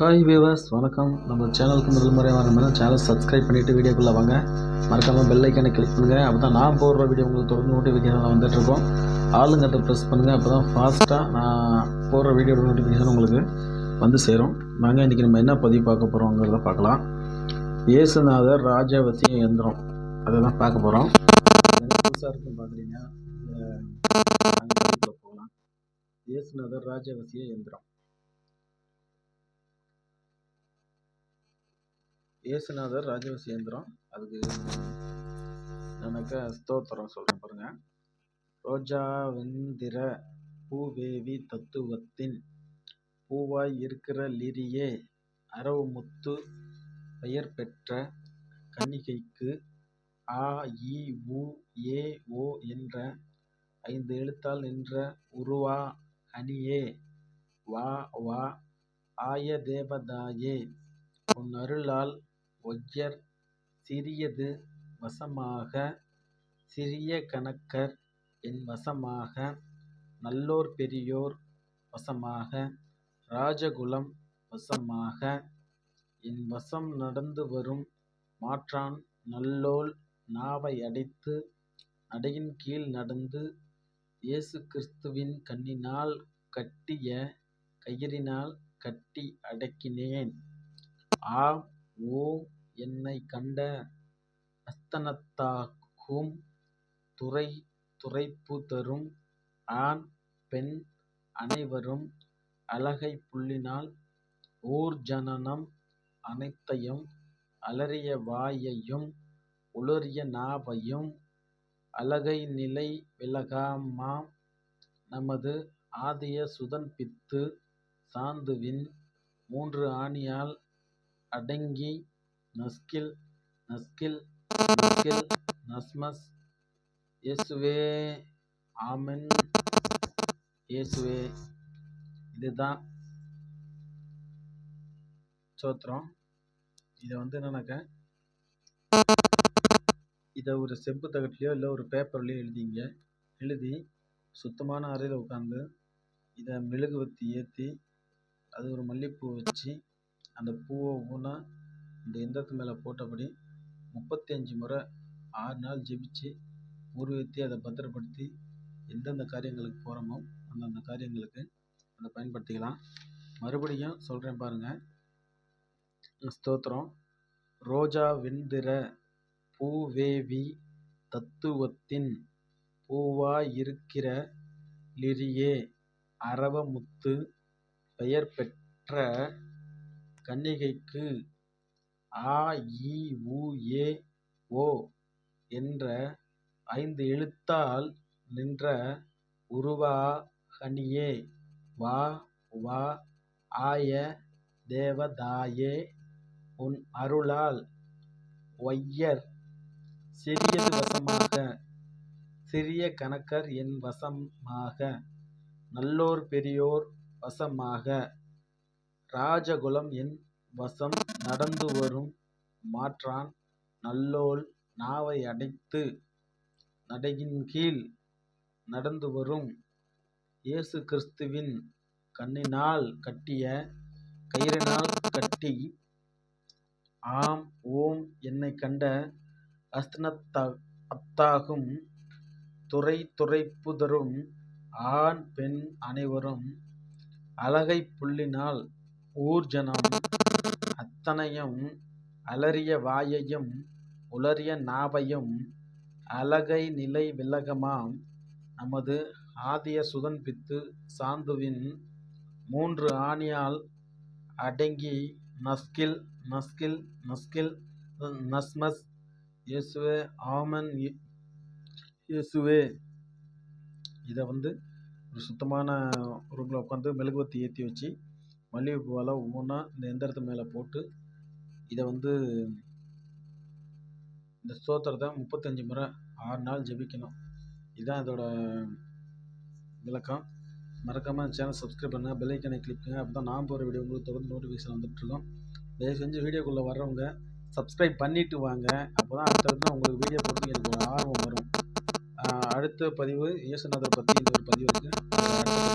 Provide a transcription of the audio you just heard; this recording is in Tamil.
ஹாய் வியூவர்ஸ் வணக்கம். நம்ம சேனலுக்கு முதல் முறை வரணும்னா சேனல் சப்ஸ்கிரைப் பண்ணிவிட்டு வீடியோக்குள்ளே வாங்க. மறக்காமல் பெல் ஐக்கானை கிளிக் பண்ணுங்கள் அப்போ தான் நான் போடுற வீடியோ உங்களுக்கு தொடர்ந்து நோட்டிஃபிகேஷன் வந்துட்டுருக்கோம் ஆளுங்கத்தை ப்ரெஸ் பண்ணுங்கள் அப்போ தான் ஃபாஸ்ட்டாக நான் போடுற வீடியோட நோட்டிஃபிகேஷன் உங்களுக்கு வந்து சேரும். நாங்கள் இன்றைக்கி நம்ம என்ன பதிவு பார்க்க போகிறோங்கிறத பார்க்கலாம். இயேசுநாதர் ராஜவசிய எந்திரம் அதை தான் பார்க்க போகிறோம் புதுசாக இருக்கும் பார்க்குறீங்க போகலாம். இயேசுநாதர் ராஜவசிய எந்திரம் இயேசுநாதர் ராஜவசேந்திரம் அதுக்கு எனக்கு ஸ்தோத்திரம் சொல்கிறேன் பாருங்க. ரோஜா வெந்திர பூவேவி தத்துவத்தின் பூவாய் இருக்கிற லிரியே அரவு முத்து பெயர் பெற்ற கன்னிகைக்கு ஆ இ உ ஏ ஓ என்ற ஐந்து எழுத்தால் நின்ற உருவா அணியே வா வா ஆய தேவதாயே உன் அருளால் ஒய்யர் சிறியது வசமாக சிறிய கணக்கர் என் வசமாக நல்லோர் பெரியோர் வசமாக ராஜகுலம் வசமாக என் வசம் நடந்து வரும் மாற்றான் நல்லோள் நாவை அடைத்து நடையின் கீழ் நடந்து இயேசு கிறிஸ்துவின் கண்ணினால் கட்டிய கயிறினால் கட்டி அடக்கினேன். ஆம் ஓம் என்னை கண்ட அஸ்தனத்தாகும் துறை துறைப்பு தரும் ஆண் பெண் அனைவரும் அழகை புள்ளினால் ஊர்ஜனனம் அனைத்தையும் அலறிய வாயையும் உளறிய நாவையும் அழகை நிலை விலகாமாம். நமது ஆதிய சுதன் பித்து சாந்துவின் மூன்று ஆணியால் அடங்கி நஸ்கில் நஸ்கில் நஸ்கில் நஸ்மஸ் இயேசுவே ஆமென். இயேசுவே இதுதான் சோத்திரம் இதை வந்து என்னன்னாக்க இதை ஒரு செம்பு தகட்டிலையோ இல்லை ஒரு பேப்பர்லையோ எழுதிங்க. எழுதி சுத்தமான அறையில் உட்காந்து இதை மெழுகுவத்தி ஏற்றி அது ஒரு மல்லிகைப்பூ வச்சு அந்த பூவை ஊனா இந்த எந்திரத்து மேலே போட்டபடி முப்பத்தி அஞ்சு முறை ஆறு நாள் ஜெபிச்சு உருவத்தி அதை பத்திரப்படுத்தி எந்தெந்த காரியங்களுக்கு போகிறோமோ அந்தந்த காரியங்களுக்கு அதை பயன்படுத்திக்கலாம். மறுபடியும் சொல்கிறேன் பாருங்கள் ஸ்தோத்திரம். ரோஜா வெண்திர பூவேவி தத்துவத்தின் பூவாயிருக்கிற லிரியே அரவமுத்து பெயர் பெற்ற கன்னிகைக்கு ஆ உ ஏ என்ற ஐந்து எழுத்தால் நின்ற உருவா கனியே வா வா ஆய தேவதாயே உன் அருளால் ஒய்யர். சிறியது வசமாக சிறிய கணக்கர் என் வசமாக நல்லோர் பெரியோர் வசமாக ராஜகுலம் என் வசம் நடந்து வரும் மாற்றான் நல்லோள் நாவை அடைத்து நடையின் கீழ் நடந்து வரும் இயேசு கிறிஸ்துவின் கண்ணினால் கட்டிய கயிறினால் கட்டி ஆம் ஓம் என்னை கண்ட அஸ்தனத்தா அத்தாகும் துறை துறைப்புதரும் ஆண் பெண் அனைவரும் அழகை புள்ளினால் ஊர்ஜனம் அத்தனையும் அலறிய வாயையும் உளறிய நாவையும் அழகை நிலை விலகமாம். நமது ஆதிய சுதன் பித்து சாந்துவின் மூன்று ஆணியால் அடங்கி நஸ்கில் நஸ்கில் நஸ்கில் நஸ்மஸ் இயேசுவே ஆமன் இயேசுவே. இதை வந்து ஒரு சுத்தமான ரூமில் உட்காந்து மெழுகுவத்தி ஏற்றி வச்சு மல்லிகைப்பூவெல்லாம் ஒவ்வொன்றா இந்த எந்திரத்து மேலே போட்டு இதை வந்து இந்த ஸ்தோத்திரத்தை முப்பத்தஞ்சு முறை ஆறு நாள் ஜெபிக்கணும். இதுதான் இதோட விளக்கம். மறக்காமல் சேனல் சப்ஸ்கிரைப் பண்ணுங்கள் பெல் ஐக்கனை கிளிக் பண்ணுங்கள் அப்போ தான் நான் போகிற வீடியோ உங்களுக்கு தொடர்ந்து நோட்டிஃபிகேஷன் வந்துட்டுருக்கோம் தயவு செஞ்சு வீடியோக்குள்ளே வர்றவங்க சப்ஸ்கிரைப் பண்ணிவிட்டு வாங்க. அப்போ தான் அடுத்தடுத்து உங்களுக்கு வீடியோ போட்டு எனக்கு ஒரு ஆர்வம் வரும். அடுத்த பதிவு இயேசுநாதர் பற்றி இந்த ஒரு பதிவு இருக்குது